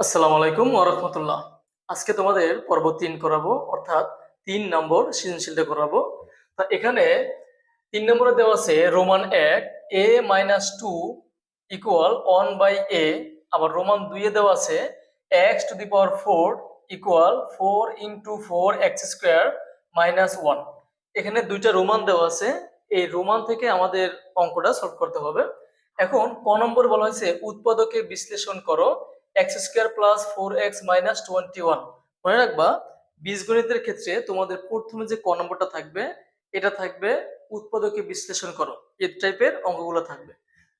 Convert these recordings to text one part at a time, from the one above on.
আসসালামু আলাইকুম ওরহমতুল্লাহ আজকে তোমাদের পর্ব তিন করাবো, অর্থাৎ তিন নম্বর সৃজনশীলটা করাবো। তা এখানে তিন নম্বরে দেওয়া আছে রোমান এক, a minus two equal one by a. আবার রোমান দুইয়ে দেওয়া আছে x to the power four equal four into four x square minus one. এখানে দুইটা রোমান দেওয়া আছে, এই রোমান থেকে আমাদের অঙ্কটা সলভ করতে হবে। এখন ক নম্বর বলা হয়েছে উৎপাদকে বিশ্লেষণ করো। X square plus four x minus twenty one মনে রাখবা, বীজগণিতের ক্ষেত্রে তোমাদের প্রথমে যে ক নম্বরটা থাকবে, এটা থাকবে উৎপাদকে বিশ্লেষণ করো। এই টাইপের অঙ্কগুলো থাকবে।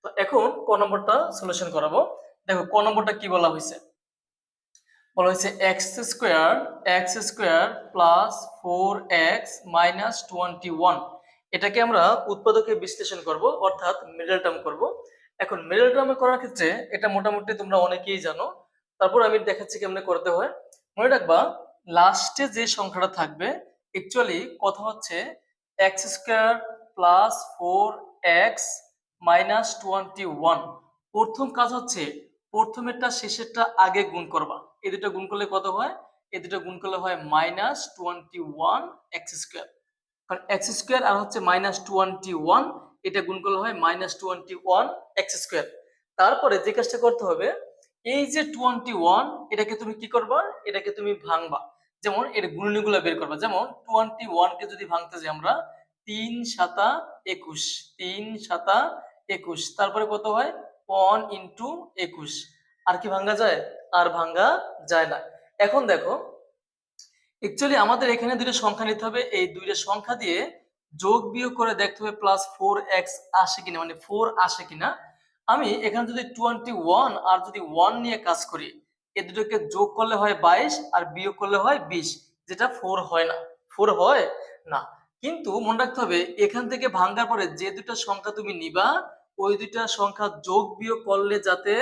তো এখন ক নম্বরটা সলিউশন করাবো। দেখো, ক নম্বরটা কি বলা হয়েছে? বলা হয়েছে x square x square plus four x minus twenty one এটাকে আমরা উৎপাদকে বিশ্লেষণ করব, অর্থাৎ মিডল টার্ম করব। এখন মিডল টার্মে করার ক্ষেত্রে এটা মোটামুটি তোমরা অনেকেই জানো। তারপর আমি দেখাচ্ছি কেমনে করতে হয়। মনে রাখবা লাস্টে যে সংখ্যাটা থাকবে অ্যাকচুয়ালি কথা হচ্ছে x square plus four x minus twenty one প্রথম কাজ হচ্ছে প্রথমেরটা শেষেরটা আগে গুণ করবা। এই দুটো গুণ করলে কত হয়? এই দুটো গুণ করলে হয় minus twenty one x square কারণ এক্স স্কোয়ার আর হচ্ছে মাইনাস টোয়েন্টি ওয়ান এটা গুণ করলে হয় minus twenty one x square তারপরে যে কাজটা করতে হবে, এই যে টোয়েন্টি ওয়ান এটাকে তুমি কি করবা? এটাকে তুমি ভাঙবা। যেমন এর গুণনীগুলো বের করবা। যেমন টোয়েন্টি ওয়ানকে যদি ভাঙতে যাই আমরা, তিন সাতা একুশ, তিন সাতা একুশ। তারপরে কত হয়? ওয়ান ইন্টু একুশ। আর কি ভাঙ্গা যায়? আর ভাঙ্গা যায় না। এখন দেখো অ্যাকচুয়ালি আমাদের এখানে দুইটা সংখ্যা নিতে হবে। এই দুইটা সংখ্যা দিয়ে যোগ বিয়োগ করে দেখতে হবে প্লাস ফোর এক্স আসে কিনা মানে ফোর আসে কিনা। আমি এখানে যদি টোয়েন্টি ওয়ান আর যদি ওয়ান নিয়ে কাজ করি, এ দুটোকে যোগ করলে হয় বাইশ আর বিয়োগ করলে হয় বিশ, যেটা ফোর হয় না। ফোর হয় না। কিন্তু মনে রাখতে হবে, এখান থেকে ভাঙ্গার পরে যে দুটা সংখ্যা তুমি নিবা, ওই দুটা সংখ্যা যোগ বিয়োগ করলে যাতে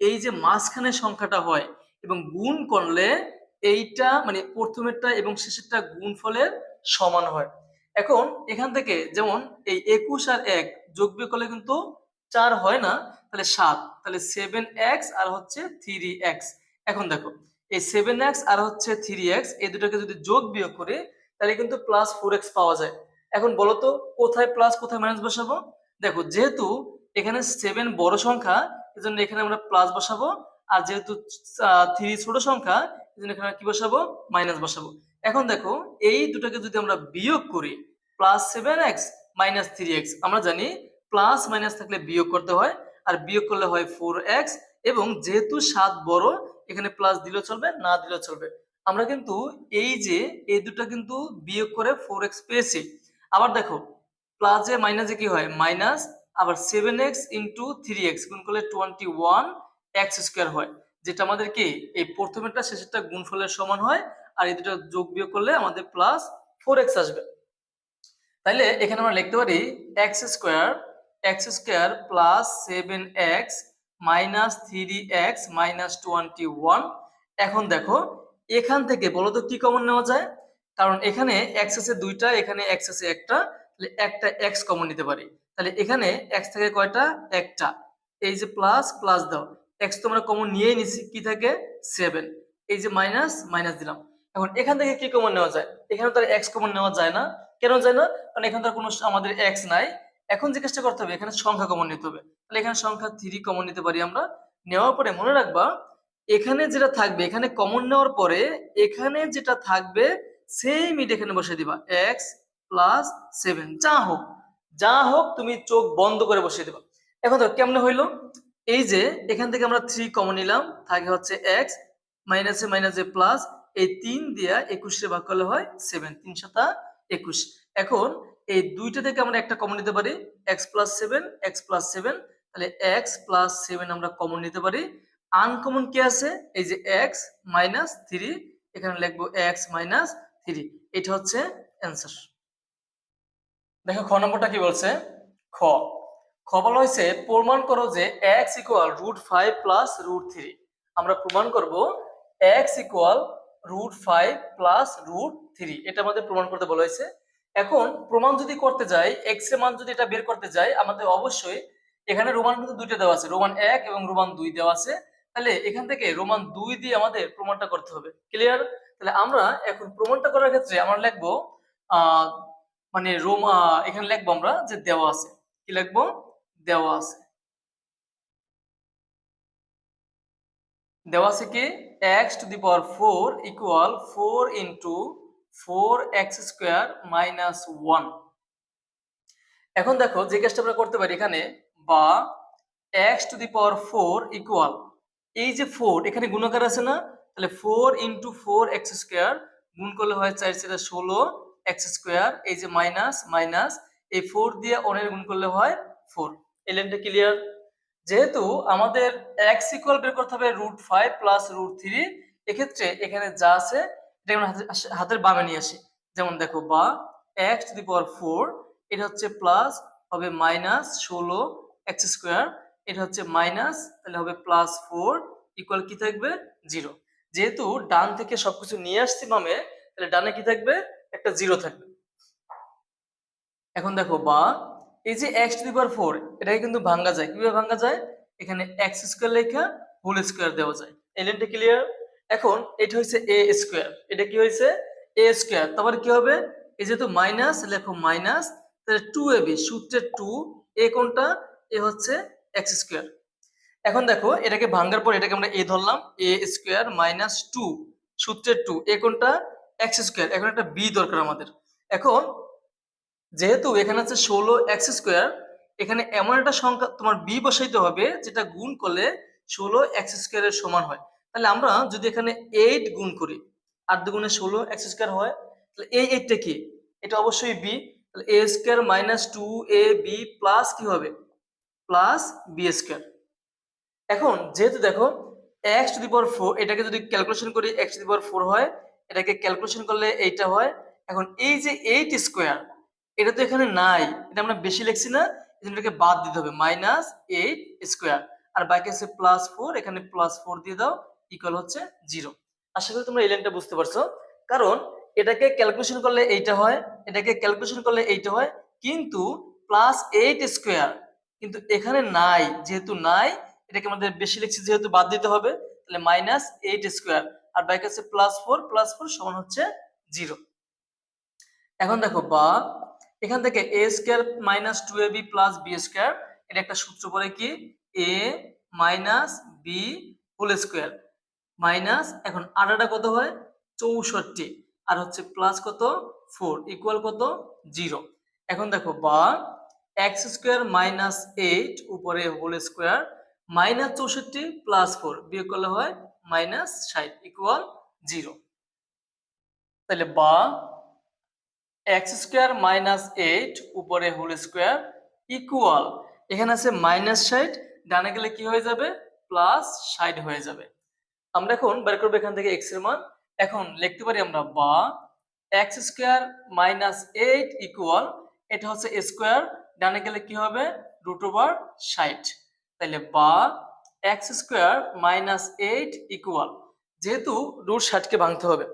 এই যে মাঝখানের সংখ্যাটা হয় এবং গুণ করলে এইটা মানে প্রথমেরটা এবং শেষেরটা গুণফলের সমান হয়। এখন এখান থেকে যেমন এই একুশ আর এক যোগ বিয়োগ করলে কিন্তু চার হয় না, তাহলে সাত, তাহলে সেভেন এক্স আর হচ্ছে থ্রি এক্স এখন দেখো, এই সেভেন এক্স আর হচ্ছে থ্রি এক্স এই দুটোকে যদি যোগ বিয়োগ করে, তাহলে কিন্তু প্লাস ফোর এক্স পাওয়া যায়। এখন বলো তো, কোথায় প্লাস কোথায় মাইনাস বসাবো? দেখো, যেহেতু এখানে সেভেন বড় সংখ্যা, এজন্য এখানে আমরা প্লাস বসাবো। আর যেহেতু থ্রি ছোট সংখ্যা, এজন্য এখানে কি বসাবো? মাইনাস বসাবো। এখন দেখো, এই দুটোকে যদি আমরা বিয়োগ করি plus seven x minus three x আমরা জানি প্লাস মাইনাস থাকলে বিয়োগ করতে হয়, আর বিয়োগ করলে হয় ফোর এক্স এবং যেহেতু সাত বড়, এখানে প্লাস দিলেও চলবে, না দিলেও চলবে। আমরা কিন্তু এই যে, এই দুটো কিন্তু বিয়োগ করে ফোর এক্স পেয়েছি। আবার দেখো প্লাসে মাইনাসে কি হয়? মাইনাস আবার seven x into three x গুণ করলে টোয়েন্টি ওয়ান এক্স স্কোয়ার হয়, যেটা আমাদের কি? এই প্রথমেরটা শেষেরটা গুণফলের সমান হয় আর এই দুটো যোগ বিয়োগ করলে আমাদের প্লাস ফোর এক্স আসবে। তাইলে এখানে আমরা লিখতে পারি x square x square plus seven x minus three x minus twenty one এখন দেখো, এখান থেকে বলো তো কি কমন নেওয়া যায়? কারণ এখানে এক্স দুইটা, এখানে এক্স আছে একটা, তাহলে একটা এক্স কমন নিতে পারি। তাহলে এখানে এক্স থেকে কয়টা? একটা। এই যে প্লাস প্লাস দাও। এক্স তো আমরা কমন নিয়েই নিছি, কি থাকে? সেভেন এই যে মাইনাস মাইনাস দিলাম। এখন এখান থেকে কি কমন নেওয়া যায়? এখানে তার এক্স কমন নেওয়া যায় না। কেন যায় না? কারণ এখানে তো আর কোনো আমাদের এক্স নাই। এখন যে কাজটা করতে হবে, এখানে সংখ্যা কমন নিতে হবে। তাহলে এখানে সংখ্যা থ্রি কমন নিতে পারি আমরা। নেওয়ার পরে মনে রাখবা, এখানে যেটা থাকবে, এখানে কমন নেওয়ার পরে এখানে যেটা থাকবে সেম ইট এখানে বসে দিবা। এক্স প্লাস সেভেন যা হোক। যা হোক, তুমি চোখ বন্ধ করে বসিয়ে দিবা। এখন তো কেমনে হইল? এই যে, এখান থেকে আমরা থ্রি কমন নিলাম। থাকে হচ্ছে এক্স মাইনাসে মাইনাসে প্লাস এই তিন দিয়া একুশে ভাগ করলে হয় সেভেন তিন সাতা একুশ। এখন এই দুইটা থেকে আমরা একটা কমন নিতে পারি x plus seven x plus seven তাহলে এক্স প্লাস সেভেন আমরা কমন নিতে পারি। আনকমন কি আছে? এই যে এক্স মাইনাস থ্রি এখানে লিখব এক্স মাইনাস থ্রি এটা হচ্ছে অ্যান্সার দেখো খ নম্বরটা কি বলছে? খ। খ বলা হয়েছে, প্রমাণ করো যে x equal root five plus root three আমরা প্রমাণ করব x equal root five plus root three এটা আমাদের প্রমাণ করতে বলা হয়েছে। এখন প্রমাণ যদি করতে যাই এক্সের মান যদি এটা বের করতে যাই, আমাদের অবশ্যই এখানে রোমান কিন্তু দুইটা দেওয়া আছে রোমান এক এবং রোমান দুই দেওয়া আছে। তাহলে এখান থেকে রোমান দুই দিয়ে আমাদের প্রমাণটা করতে হবে। ক্লিয়ার তাহলে আমরা এখন প্রমাণটা করার ক্ষেত্রে আমরা লিখব মানে রোমা, এখানে লিখব আমরা যে দেওয়া আছে। কি লিখব? দেওয়া আছে। দেওয়া আছে কি? X to the power four equal four into four x square minus one. এখন দেখো যে কাজটা আমরা করতে পারি এখানে, বা x to the power four equal, এই যে ফোর, এখানে গুণাকার আছে না? তাহলে four into four x square গুণ করলে হয় চার সেটা ষোলো এক্স স্কোয়ার, এই যে মাইনাস মাইনাস, এই ফোর দিয়ে অনের গুণ করলে হয় ফোর। এই ক্লিয়ার যেহেতু আমাদের এক্স ইকুয়াল বের করতে হবে root five plus root three এক্ষেত্রে এখানে যা আছে, এটা আমরা হাতে- হাতের বামে নিয়ে আসি। যেমন দেখো, বা x to the power four এটা হচ্ছে প্লাস হবে মাইনাস ষোলো এক্স স্কোয়ার এটা হচ্ছে মাইনাস তাহলে হবে প্লাস ফোর ইকুয়াল কি থাকবে? জিরো যেহেতু ডান থেকে সবকিছু নিয়ে আসছি বামে, তাহলে ডানে কি থাকবে? একটা জিরো থাকবে। এখন দেখো, বা এই যে x to the power four এটাকে কিন্তু ভাঙ্গা যায়। কীভাবে ভাঙ্গা যায়? এখানে এক্স স্কোয়ার লেখা হোল স্কোয়ার দেওয়া যায়। এলিমেন্টটা ক্লিয়ার এখন এটা হচ্ছে এ স্কোয়ার এটা কি হয়েছে এ স্কোয়ার তারপর কি হবে? এই যেহেতু মাইনাস লেখো মাইনাস তাহলে টু এ বি সূত্রের টু এ কোনটা? এ হচ্ছে এক্স স্কোয়ার এখন দেখো, এটাকে ভাঙ্গার পর এটাকে আমরা এ ধরলাম। এ স্কোয়ার মাইনাস টু সূত্রের টু এ কোনটা? এক্স স্কোয়ার এখন একটা বি দরকার আমাদের। এখন যেহেতু এখানে আছে ষোলো এক্স স্কোয়ার, এখানে এমন একটা সংখ্যা তোমার বি বসাইতে হবে, যেটা গুণ করলে ষোলো এক্স স্কোয়ারের সমান হয়। তাহলে আমরা যদি এখানে এইট গুণ করি, আট দুগুণে ষোলো এক্স স্কোয়ার হয়, তাহলে এই এইটটা কি? এটা অবশ্যই বি তাহলে a square minus two a b plus কি হবে? Plus b square. এখন যেহেতু দেখো x to the power four এটাকে যদি ক্যালকুলেশন করি x to the power four হয়, এটাকে ক্যালকুলেশন করলে এইটা হয়। এখন এই যে এইট স্কোয়ার এটা তো এখানে নাই। এটা আমরা বেশি লিখছি না। এটাকে বাদ দিতে হবে। মাইনাস এইট স্কোয়ার আর বাকি আছে প্লাস ফোর এখানে প্লাস ফোর দিয়ে দাও ইকুয়াল হচ্ছে জিরো আশা করি তোমরা এই লাইনটা বুঝতে পারছ। কারণ এটাকে ক্যালকুলেশন করলে এইটা হয়, এটাকে ক্যালকুলেশন করলে এইটা হয়। কিন্তু প্লাস এইট স্কোয়ার কিন্তু এখানে নাই। যেহেতু নাই, এটাকে আমাদের বেশি লিখছি যেহেতু বাদ দিতে হবে, তাহলে মাইনাস এইট স্কোয়ার আর বাকি আছে প্লাস ফোর প্লাস ফোর সমান হচ্ছে জিরো এখন দেখো বা এখান থেকে a square minus two a b plus b square এটা একটা সূত্র পড়ে কি? A minus b whole square minus এখন আটাটা কত হয়? চৌষট্টি। আর হচ্ছে প্লাস কত? ফোর ইকুয়াল কত? জিরো এখন দেখো, বা এক্স স্কোয়ার মাইনাস এইট উপরে হোল স্কোয়ার মাইনাস চৌষট্টি প্লাস ফোর বিয়োগ করলে হয় মাইনাস ষাট ইকুয়াল জিরো তাহলে বা এক্স স্কোয়ার মাইনাস এইট উপরে হোল স্কোয়ার ইকুয়াল। এখানে আছে মাইনাস ষাট, ডানে গেলে কি হয়ে যাবে? প্লাস ষাট হয়ে যাবে। আমরা এখন বের করব এখান থেকে এক্সের মান। এখন লিখতে পারি আমরা বা x square minus eight equal, এটা হচ্ছে স্কোয়ার, ডানে গেলে কি হবে? রুট ওভার ষাট। তাহলে বা x square minus eight equal, যেহেতু রুট ষাটকে ভাঙতে হবে।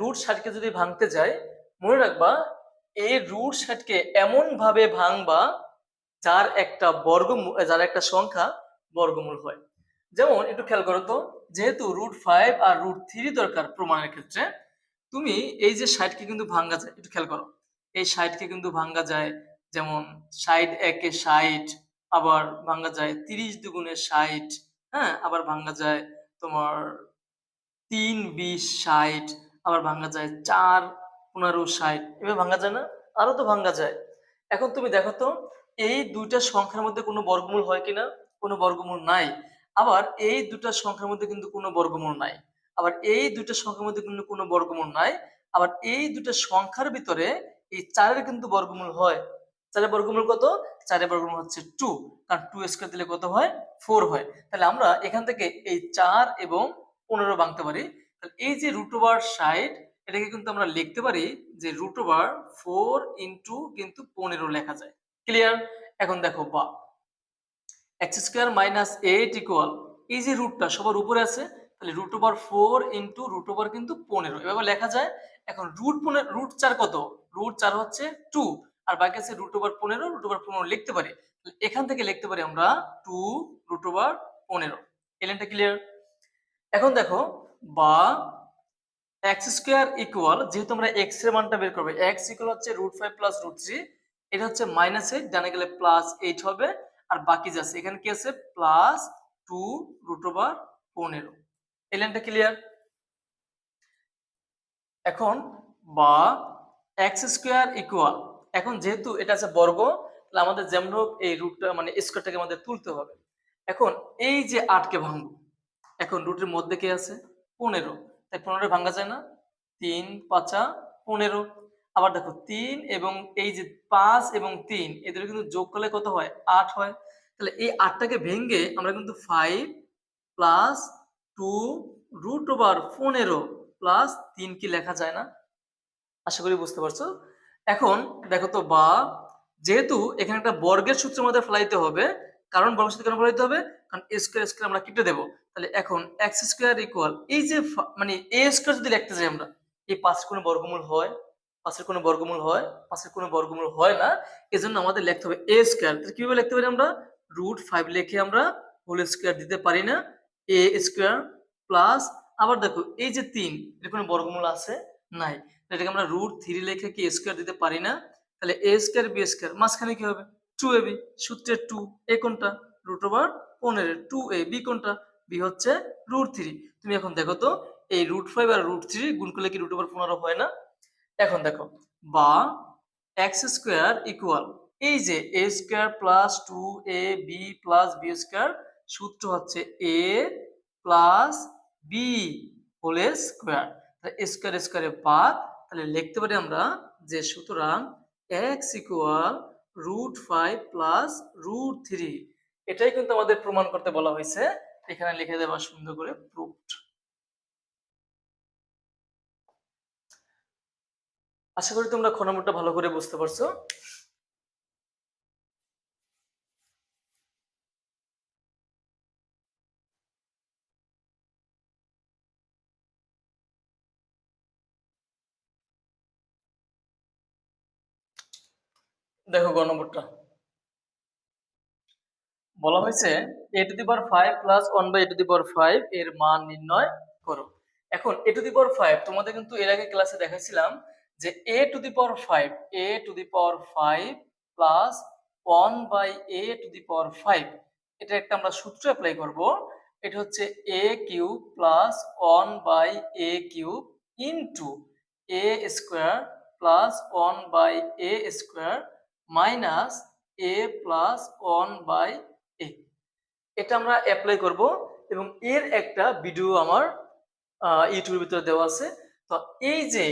রুট ষাটকে যদি ভাঙতে যায় মনে রাখবা, এই রুট ষাটকে এমন ভাবে ভাঙবা, যার একটা বর্গমূল যার একটা সংখ্যা বর্গমূল হয়। যেমন, একটু খেয়াল করো তো, যেহেতু রুট ফাইভ আর রুট থ্রি দরকার প্রমাণের ক্ষেত্রে, তুমি এই যে ষাটকে কিন্তু ভাঙ্গা যায়, একটু খেয়াল করো, এই ষাটকে কিন্তু ভাঙ্গা যায়, যেমন ষাট একে ষাট, আবার ভাঙ্গা যায় তিরিশ দুগুণে ষাট হ্যাঁ আবার ভাঙ্গা যায় তোমার তিন বিশ ষাট, আবার ভাঙ্গা যায় চার পনেরো, ষাট, এভাবে ভাঙ্গা যায় না, আরও তো ভাঙ্গা যায়। এখন তুমি দেখো তো, এই দুইটা সংখ্যার মধ্যে কোনো বর্গমূল হয় কিনা? কোনো বর্গমূল নাই। আবার এই দুটা সংখ্যার মধ্যে কিন্তু কোনো বর্গমূল নাই। আবার এই দুইটা সংখ্যার মধ্যে কিন্তু কোনো বর্গমূল নাই। আবার এই দুটা সংখ্যার ভিতরে এই চারের কিন্তু বর্গমূল হয়। চারের বর্গমূল কত? চারের বর্গমূল হচ্ছে টু। কারণ টু স্কোয়ার দিলে কত হয়? ফোর হয়। তাহলে আমরা এখান থেকে এই চার এবং পনেরো ভাঙতে পারি। তাহলে এই যে রুট ওভার ষাট এটাকে কিন্তু আমরা লিখতে পারি যে রুট ওভার ফোর ইন্টু কিন্তু পনেরো লেখা যায়। ক্লিয়ার এখন দেখো, বা। X square minus eight equal এই যে রুটটা সবার উপরে আছে, তাহলে root over four into root over কিন্তু পনেরো। এভাবে লেখা যায়, এখন রুট পনেরো রুট চার কত? রুট চার হচ্ছে টু আর বাকি আছে রুট ওভার পনেরো রুট ওভার পনেরো লিখতে পারি। এখান থেকে লিখতে পারি আমরা টু রুট ওভার পনেরো। এলেনটা ক্লিয়ার এখন দেখো, বা এক্স স্কোয়ার ইকুয়াল যেহেতু আমরা এক্সের মানটা বের করব এক্স ইকুয়াল হচ্ছে root five plus root three এটা হচ্ছে মাইনাস এইট ডানে গেলে প্লাস এইট হবে, আর বাকি যাচ্ছে এখানে কি আছে? প্লাস টু রুট ওভার পনেরো। এই লাইনটা ক্লিয়ার এখন, বা এক্স স্কোয়ার ইকুয়াল এখন যেহেতু এটা আছে বর্গ, তাহলে আমাদের যেমন হোক এই রুটটা মানে স্কোয়ারটাকে আমাদের তুলতে হবে। এখন এই যে আটকে ভাঙবো, এখন রুটের মধ্যে কে আছে? পনেরো। তাই পনেরো ভাঙা যায় না। তিন, পাঁচা, পনেরো। আবার দেখো, তিন এবং এই যে পাঁচ এবং তিন, এদের কিন্তু যোগ করলে কত হয়? আট হয়। তাহলে এই আটটাকে ভেঙে আমরা কিন্তু five plus two root over পনেরো প্লাস তিন কি লেখা যায় না? আশা করি বুঝতে পারছ? এখন দেখো তো বা, যেহেতু এখানে একটা বর্গের সূত্রের মধ্যে ফেলাইতে হবে কারণ বর্গের সূত্রে কেন ফেলাইতে হবে, কারণ এ স্কোয়ার স্কোয়ার আমরা কেটে দেবো। তাহলে এখন এক্স স্কোয়ার ইকুয়াল এই যে মানে এ স্কোয়ার যদি লিখতে যাই আমরা, এই পাঁচের কোনো বর্গমূল হয়, পাঁচের কোনো বর্গমূল হয়, পাঁচের কোনো বর্গমূল হয় না, এজন্য আমাদের লিখতে হবে এ স্কোয়ার তাহলে কীভাবে লিখতে পারি আমরা? রুট ফাইভ লিখে আমরা হোল স্কোয়ার দিতে পারি না। এ স্কোয়ার প্লাস আবার দেখো, এই যে তিন, এর কোনো বর্গমূল আছে? নাই। এটাকে আমরা রুট থ্রি লিখে কি স্কোয়ার দিতে পারি না? তাহলে এ স্কোয়ার বি স্কোয়ার মাঝখানে কি হবে? টু এ বি সূত্রের টু এ কোনটা? রুট ওভার পনেরো। টু এ বি কোনটা? বি হচ্ছে রুট থ্রি তুমি এখন দেখো তো, এই রুট ফাইভ আর রুট থ্রি গুণ করলে কি রুট ওভার পনেরো হয় না? এখন দেখো, বা এক্স স্কোয়ার ইকুয়াল এই যে a square plus two a b plus b square সূত্র হচ্ছে a plus b whole square square স্কোয়ারে বাদ তাহলে লিখতে পারি আমরা যে সুতরাং x equal root five plus root three এটাই কিন্তু আমাদের প্রমাণ করতে বলা হয়েছে। এখানে লিখে দেওয়া সুন্দর করে প্রুফড আশা করি তোমরা খ নম্বরটা ভালো করে বুঝতে পারছ। দেখো গ নম্বরটা। বলা হয়েছে a to the power five plus one by a to the power five এর মান নির্ণয় করো। এখন এ টু দি পাওয়ার ফাইভ তোমাদের কিন্তু এর আগে ক্লাসে দেখাইছিলাম যে a to the power five a to the power five plus one by a to the power five এটা একটা আমরা সূত্র অ্যাপ্লাই করব। এটা হচ্ছে a cube plus one by a cube into a square plus one by a square minus a plus one by a এটা আমরা apply করব এবং এর একটা ভিডিও আমার ইউটিউবের ভিতরে দেওয়া আছে। তো এই যে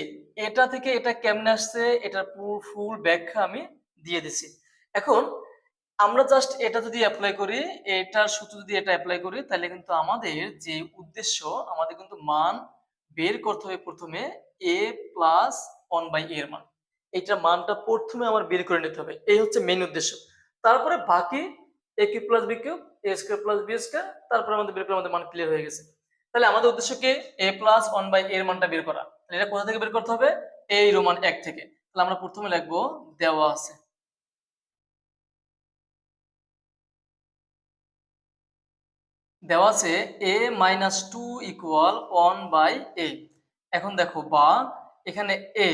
এটা থেকে এটা কেমনে আসছে, এটার ফুল ব্যাখ্যা আমি দিয়ে দিছি। এখন আমরা জাস্ট এটা যদি অ্যাপ্লাই করি, এটার সূত্র যদি এটা অ্যাপ্লাই করি, তাহলে কিন্তু আমাদের যে উদ্দেশ্য, আমাদের কিন্তু মান বের করতে হবে প্রথমে এ প্লাস ওয়ান বাই এর মান। এইটা মানটা প্রথমে আমার বের করে নিতে হবে। এই হচ্ছে মেন উদ্দেশ্য। তারপরে বাকি a cube plus b cube a square plus b square তারপরে আমাদের বের করে আমাদের মান ক্লিয়ার হয়ে গেছে। তাহলে আমাদের উদ্দেশ্য কি? এ প্লাস ওয়ান বাই এর মানটা বের করা। তাহলে এটা কোথা থেকে বের করতে হবে? এই রোমান এক থেকে। তাহলে আমরা প্রথমে লিখব দেওয়া আছে। দেওয়া আছে a minus two equal one by a এখন দেখো বা, এখানে এ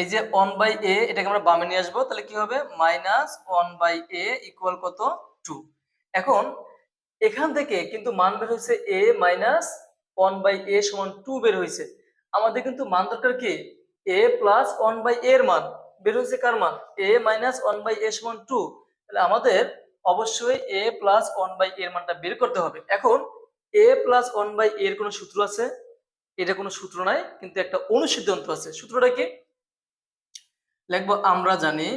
এই যে ওয়ান বাই এ এটাকে আমরা বামে নিয়ে আসব, তাহলে কি হবে? Minus one by a equal কত? টু এখন, এখান থেকে কিন্তু মান বের হয়েছে a minus one by a সমান টু বের হয়েছে। আমাদের কিন্তু মান দরকার কি? এ প্লাস ওয়ান বাই এর মান। বের হয়েছে কার মান? A minus one by a সমান টু তাহলে আমাদের অবশ্যই এ প্লাস ওয়ান বাই এর মানটা বের করতে হবে। এখন এ প্লাস ওয়ান বাই এর কোনো সূত্র আছে? এটা কোনো সূত্র নাই, কিন্তু একটা অনুসিদ্ধান্ত আছে। সূত্রটা কি? লিখব, আমরা জানি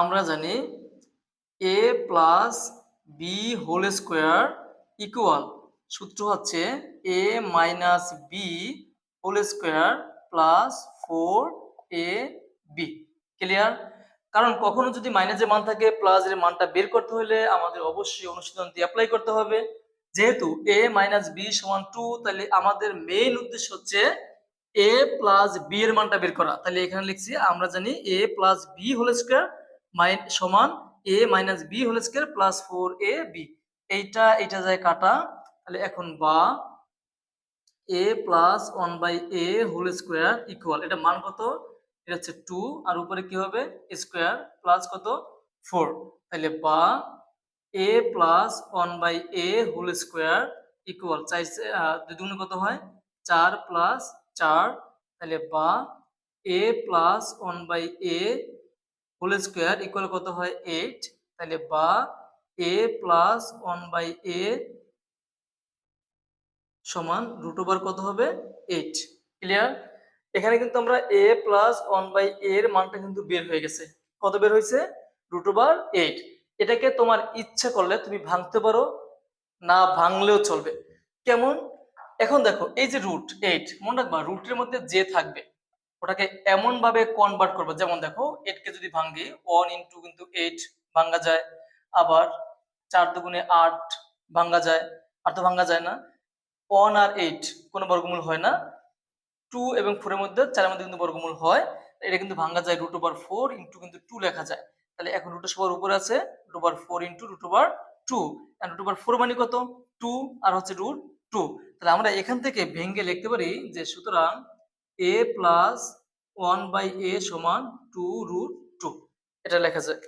আমরা জানি a plus b whole square equal সূত্র হচ্ছে a minus b whole square plus four a b clear কারণ কখনো যদি মাইনাসের মান থাকে প্লাস এর মানটা বের করতে হলে আমাদের অবশ্যই অনুশীলনটি অ্যাপ্লাই করতে হবে। যেহেতু এ মাইনাস বি সমান টু তাহলে আমাদের মেইন উদ্দেশ্য হচ্ছে এ প্লাস বি এর মানটা বের করা। তাহলে এখানে লিখছি, আমরা জানি a plus b whole square mine সমান a minus b whole square plus four a b এইটা এটা যায় কাটা। তাহলে এখন বা a plus one by a whole square equal এটা মান কত? এটা হচ্ছে টু আর উপরে কি হবে? স্কোয়ার প্লাস কত? ফোর তাহলে বা a plus one by a whole square equal দুই দুগুণে কত হয়? চার প্লাস চার, তাহলে বা a plus one by a whole square equal কত হয় এইট তাহলে বা a plus one by a সমান রুট ওভার কত হবে এইট ক্লিয়ার এখানে কিন্তু আমরা এ প্লাস ওয়ান বাই এর মানটা কিন্তু বের হয়ে গেছে। কত বের হয়েছে? রুট ওভার এইট এটাকে তোমার ইচ্ছা করলে তুমি ভাঙতে পারো, না ভাঙলেও চলবে। কেমন? এখন দেখো, এই যে রুট এইট মনে রাখবা রুটের মধ্যে যে থাকবে, ওটাকে এমন ভাবে কনভার্ট করব, যেমন দেখো এইট কে যদি ভাঙি ওয়ান ইন্টু কিন্তু এইট ভাঙ্গা যায়, আবার চার দুগুণে আট ভাঙ্গা যায়, আর তো ভাঙ্গা যায় না ওয়ান আর এইট কোনো বর্গমূল হয় না টু এবং ফোরের মধ্যে, চারের মধ্যে কিন্তু বর্গমূল হয়, এটা কিন্তু ভাঙ্গা যায় রুট ওভার ফোর ইন্টু কিন্তু টু লেখা যায়, তাহলে এখন রুট সবার উপরে আছে root over four into root over two root over four মানে কত? টু আর হচ্ছে রুট টু তাহলে আমরা এখান থেকে ভেঙ্গে লিখতে পারি যে সুতরাং a plus one by a সমান টু রুট টু এটা লেখা যায়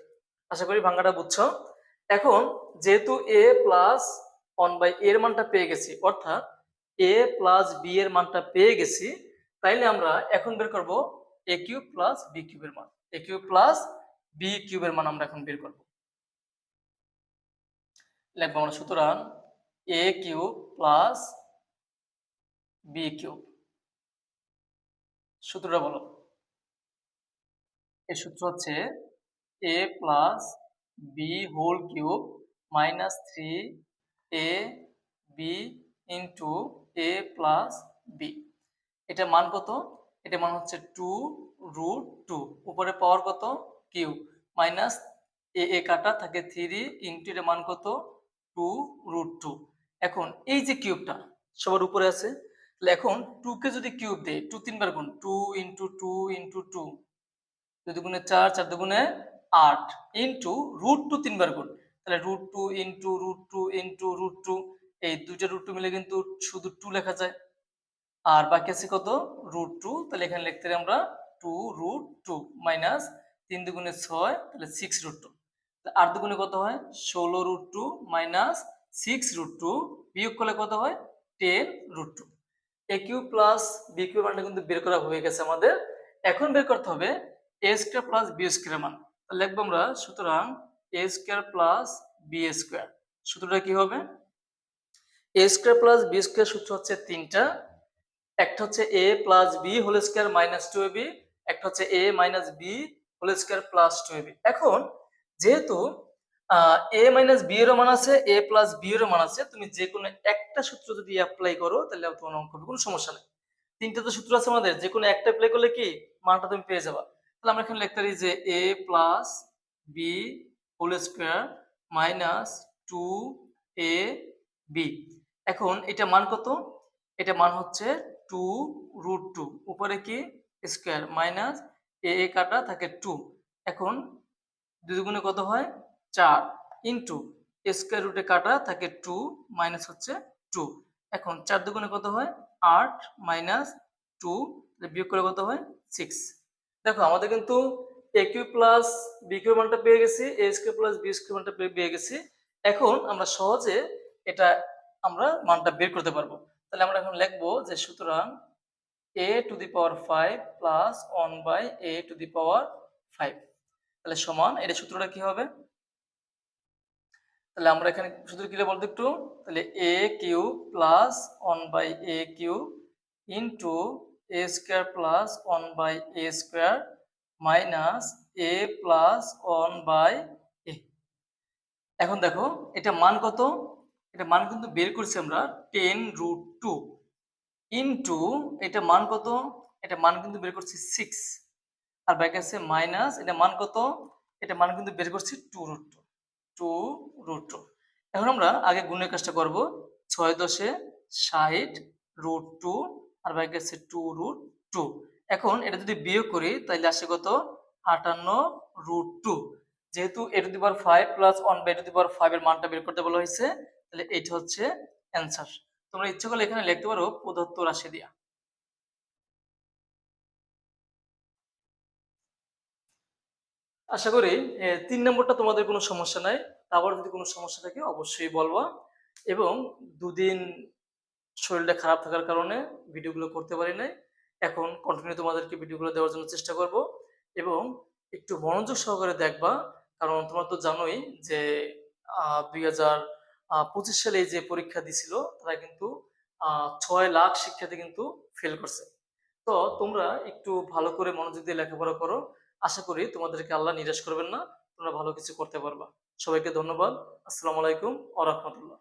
আশা করি ভাঙ্গাটা বুঝছ? এখন যেহেতু এ প্লাস ওয়ান বাই এর মানটা পেয়ে গেছি, অর্থাৎ এ প্লাস বি এর মানটা পেয়ে গেছি, তাইলে আমরা এখন বের করব এ কিউব প্লাস বি কিউবের মান। এ কিউব প্লাস বি কিউবের মান আমরা এখন বের করব। লিখব আমরা সুতরাং a cube plus b cube সূত্রটা বলো। এর সূত্র হচ্ছে a plus b whole cube minus three a b into a plus b এটা মান কত? এটা মান হচ্ছে টু রুট টু উপরে পাওয়ার কত? কিউ মাইনাস এ এ কাটা থাকে থ্রি ইন্টু এর মান কত? টু রুট টু এখন এই যে কিউবটা সবার উপরে আছে। তাহলে এখন টু কে যদি কিউব দেয় টু তিনবার গুণ two into two into two দুই দুগুণে চার চার দুগুণে আট ইন্টু রুট টু তিনবার গুণ, তাহলে root two into root two into root two এই দুইটা রুট টু মিলে কিন্তু শুধু টু লেখা যায়। আর বাকি আছে কত? রুট টু তাহলে এখানে লিখতে পারি আমরা টু রুট টু মাইনাস তিন দুগুণে ছয়, তাহলে সিক্স রুট টু আট দুগুণে কত হয়? ষোলো root two minus six root two বিয়োগ করলে কত হয়? Ten root two a cube plus b cube মানটা কিন্তু বের করা হয়ে গেছে আমাদের। এখন বের করতে হবে a square plus b square মান। লিখব আমরা, সুতরাং a square plus b square সূত্রটা কি হবে? A square plus b square সূত্র হচ্ছে তিনটা। একটা হচ্ছে a plus b whole square minus two a b একটা হচ্ছে a minus b whole square plus two a b এখন যেহেতু এ মাইনাস বি এরও মান আছে এ প্লাস বি এরও মান আছে। তুমি যে কোনো একটা সূত্র যদি অ্যাপ্লাই করো, তাহলে তোমার অঙ্ক হবে, কোনো সমস্যা নেই। তিনটা তো সূত্র আছে আমাদের যে কোনো একটা অ্যাপ্লাই করলে কি মানটা তুমি পেয়ে যাবা। তাহলে আমরা এখানে লিখতে পারি যে a plus b whole square minus two a b এখন এটা মান কত? এটা মান হচ্ছে টু রুট টু উপরে কি? স্কোয়ার মাইনাস এ এ কাটা থাকে টু এখন দুই দুগুণে কত হয়? চার ইন্টু স্কোয়ার রুটে কাটা থাকে টু মাইনাস হচ্ছে টু এখন চার দুগুণে কত হয়? আট মাইনাস টু বিয়োগ করে কত হয়? সিক্স দেখো, আমাদের কিন্তু a cube plus b cube মানটা পেয়ে গেছি a square plus b square মানটা পেয়ে গেছি। এখন আমরা সহজে এটা আমরা মানটা বের করতে পারব। তাহলে আমরা এখন লিখব যে সুতরাং a to the power five plus one by a to the power five তাহলে সমান, এটা সূত্রটা কি হবে? তাহলে আমরা এখানে সূত্র কি বলতো একটু? তাহলে a cube plus one by a cube into a square plus one by a square minus a plus one by a এখন দেখো, এটা মান কত? এটা মান কিন্তু বের করছি আমরা টেন রুট টু ইন্টু এটা মান কত? এটা মান কিন্তু বের করছি সিক্স আর ব্যাক আছে মাইনাস এটা মান কত? এটা মান কিন্তু বের করছি two root two two root two. এখন আমরা আগে গুণের কাজটা করব। ছয় দশে ষাট রুট টু আর ব্যাক আছে টু রুট টু। এখন এটা যদি বিয়োগ করি তাহলে আসে কত? আটান্ন রুট টু। যেহেতু a to the power five plus one by to the power five এর মানটা বের করতে বলা হয়েছে, তাহলে এইটা হচ্ছে অ্যান্সার। তোমরা ইচ্ছে করলে এখানে লিখতে পারো প্রদত্ত রাশি দিয়া। আশা করি তিন নম্বরটা তোমাদের কোনো সমস্যা নাই। তারপর যদি কোনো সমস্যা থাকে, অবশ্যই বলবা এবং দুদিন শরীরটা খারাপ থাকার কারণে ভিডিওগুলো করতে পারি নাই। এখন কন্টিনিউ তোমাদেরকে ভিডিওগুলো দেওয়ার জন্য চেষ্টা করব এবং একটু মনোযোগ সহকারে দেখবা, কারণ তোমরা তো জানোই যে দুই হাজার পঁচিশ সালে যে পরীক্ষা দিছিল, তারা কিন্তু ছয় লাখ শিক্ষার্থী কিন্তু ফেল করছে। তো তোমরা একটু ভালো করে মনোযোগ দিয়ে লেখাপড়া করো আশা করি তোমাদেরকে আল্লাহ নিরাশ করবেন না, তোমরা ভালো কিছু করতে পারবা। সবাইকে ধন্যবাদ। আসসালামু আলাইকুম আ রহমতুল্লাহ।